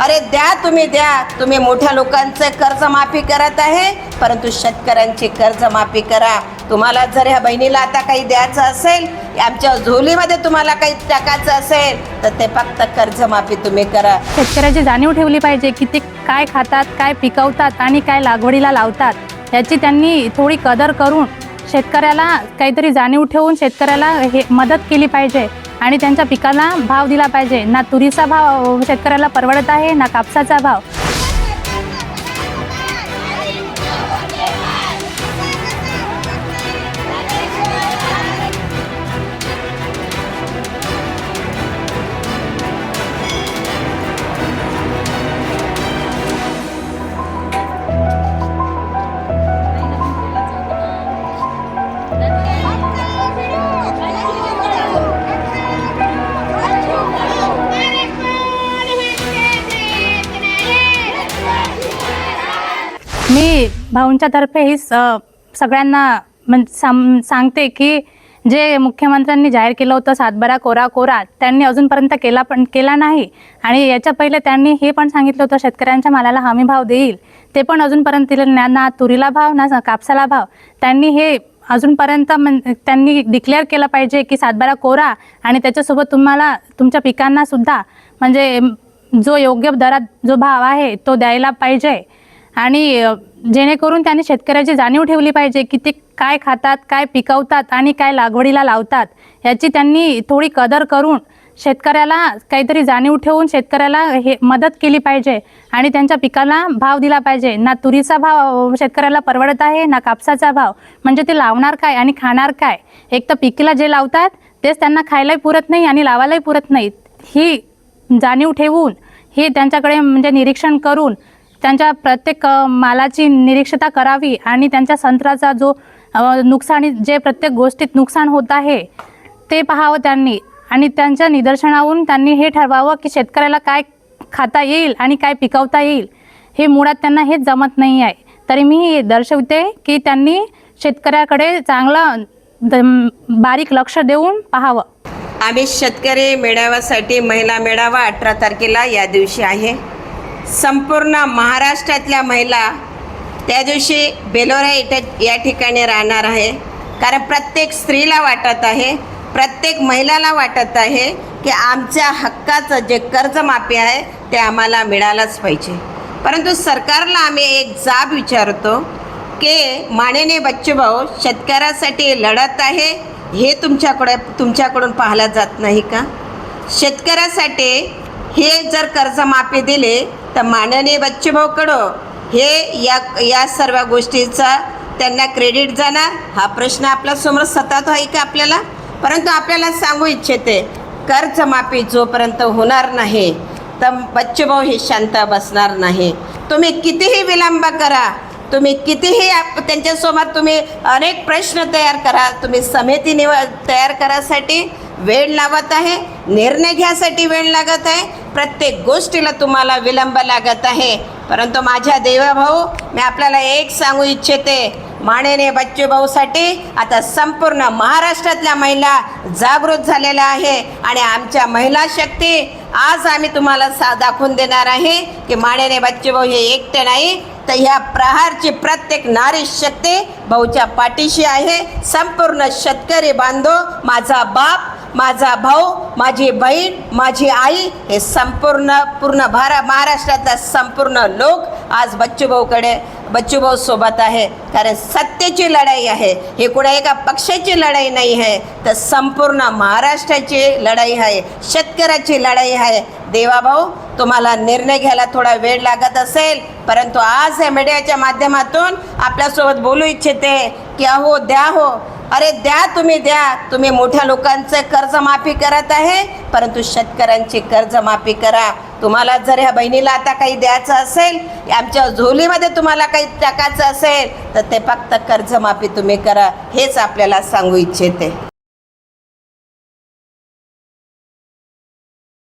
अरे द्या तुम्ही द्या. तुम्ही मोठ्या लोकांचं कर्जमाफी करत आहे परंतु शेतकऱ्यांची कर्जमाफी करा. तुम्हाला जर ह्या बहिणीला आता काही द्यायचं असेल आमच्या झोलीमध्ये तुम्हाला काही टाकायचं असेल तर ते फक्त कर्जमाफी तुम्ही करा. शेतकऱ्याची जाणीव ठेवली पाहिजे की ते काय खातात काय पिकवतात आणि काय लागवडीला लावतात. याची त्यांनी थोडी कदर करून शेतकऱ्याला काहीतरी जाणीव ठेवून शेतकऱ्याला हे मदत केली पाहिजे. आणि त्यांच्या पिकाला भाव दिला पाहिजे. ना तुरीचा भाव शेतकऱ्याला परवडत आहे ना कापसाचा भाव. मी भाऊंच्या तर्फे ही स सगळ्यांना म्हण सांगते की जे मुख्यमंत्र्यांनी जाहीर केलं होतं सातबारा कोरा कोरा त्यांनी अजूनपर्यंत केला पण केला नाही. आणि याच्या पहिले त्यांनी हे पण सांगितलं होतं शेतकऱ्यांच्या मालाला हमी भाव देईल. ते पण अजूनपर्यंत दिलं ना ना तुरीला भाव ना कापसाला भाव. त्यांनी हे अजूनपर्यंत म्हण त्यांनी डिक्लेअर केलं पाहिजे की सातबारा कोरा आणि त्याच्यासोबत तुम्हाला तुमच्या पिकांना सुद्धा म्हणजे जो योग्य दरात जो भाव आहे तो द्यायला पाहिजे. आणि जेणेकरून त्यांनी शेतकऱ्याची जाणीव ठेवली पाहिजे की ते काय खातात काय पिकवतात आणि काय लागवडीला लावतात याची त्यांनी थोडी कदर करून शेतकऱ्याला काहीतरी जाणीव ठेवून शेतकऱ्याला हे मदत केली पाहिजे आणि त्यांच्या पिकाला भाव दिला पाहिजे. ना तुरीचा भाव शेतकऱ्याला परवडत आहे ना कापसाचा भाव. म्हणजे ते लावणार काय आणि खाणार काय? एक तर पिकीला जे लावतात तेच त्यांना खायलाही पुरत नाही आणि लावायलाही पुरत नाही ही जाणीव ठेवून हे त्यांच्याकडे म्हणजे निरीक्षण करून त्यांच्या प्रत्येक मालाची निरीक्षता करावी आणि त्यांच्या संत्र्याचा जो नुकसानी जे प्रत्येक गोष्टीत नुकसान होत आहे ते पाहावं त्यांनी. आणि त्यांच्या निदर्शनावरून त्यांनी हे ठरवावं की शेतकऱ्याला काय खाता येईल आणि काय पिकवता येईल हे मुळात त्यांना हेच जमत नाही आहे. तरी मी दर्शवते की त्यांनी शेतकऱ्याकडे चांगलं द- बारीक लक्ष देऊन पाहावं. आम्ही शेतकरी मेळाव्यासाठी महिला मेळावा अठरा तारखेला या दिवशी आहे. संपूर्ण महाराष्ट्रातल्या महिला त्या दिवशी बेलोरा इथे या ठिकाणी राहणार आहे. कारण प्रत्येक स्त्रीला वाटत आहे प्रत्येक महिलाला वाटत आहे की आमच्या हक्काचं जे कर्जमाफी आहे ते आम्हाला मिळालंच पाहिजे. परंतु सरकारला आम्ही एक जाब विचारतो की माननीय बच्चूभाऊ शेतकऱ्यासाठी लढत आहे हे तुमच्याकडे तुमच्याकडून पाहिलं जात नाही का? शेतकऱ्यासाठी हे जर कर्जमाफी दिले तर माननीय बच्चूभाऊकडं हे या या सर्व गोष्टीचा त्यांना क्रेडिट जाणार. हा प्रश्न आपल्यासमोर सतत आहे का आपल्याला? परंतु आपल्याला सांगू इच्छिते कर्जमाफी जोपर्यंत होणार नाही तर बच्चूभाऊ हे शांत बसणार नाही. तुम्ही कितीही विलंब करा तुम्ही कितीही आप- त्यांच्यासोबत तुम्ही अनेक प्रश्न तयार करा तुम्ही समिती निव तयार करासाठी वेळ लावत आहे निर्णय घ्यासाठी वेळ लागत आहे प्रत्येक गोष्टीला तुम्हाला विलंब लागत आहे. परंतु माझ्या देवाभाऊ मी आपल्याला एक सांगू इच्छिते माननीय बच्चूभाऊसाठी आता संपूर्ण महाराष्ट्रातल्या महिला जागृत झालेल्या आहे आणि आमच्या महिला शक्ती आज आम्ही तुम्हाला सा दाखवून देणार आहे की माणेने बच्चूभाऊ हे एकटे नाही तर ह्या प्रहारची प्रत्येक नारी शक्ती भाऊच्या पाठीशी आहे. संपूर्ण शेतकरी बांधव माझा बाप माझा भाऊ माझी बहीण माझी आई हे संपूर्ण पूर्ण भारा महाराष्ट्रातला संपूर्ण लोक आज बच्चूभाऊकडे बच्चूभाऊ सोबत आहे. कारण सत्तेची लढाई आहे. हे कुणा एका पक्षाची लढाई नाही आहे. तर संपूर्ण महाराष्ट्राची लढाई आहे. शेतकऱ्याची लढाई आहे. देवाभाऊ तुम्हाला निर्णय घ्यायला थोडा वेळ लागत असेल परंतु आज या मीडियाच्या माध्यमातून आपल्यासोबत बोलू इच्छिते की अहो द्या हो. अरे द्या तुम्ही द्या. तुम्ही मोठ्या लोकांचं कर्जमाफी करत आहे परंतु शेतकऱ्यांची कर्जमाफी करा. तुम्हाला जर ह्या बहिणीला आता काही द्यायचं असेल आमच्या झोलीमध्ये तुम्हाला काही टाकायचं असेल तर ते फक्त कर्जमाफी तुम्ही करा. हेच आपल्याला सांगू इच्छिते.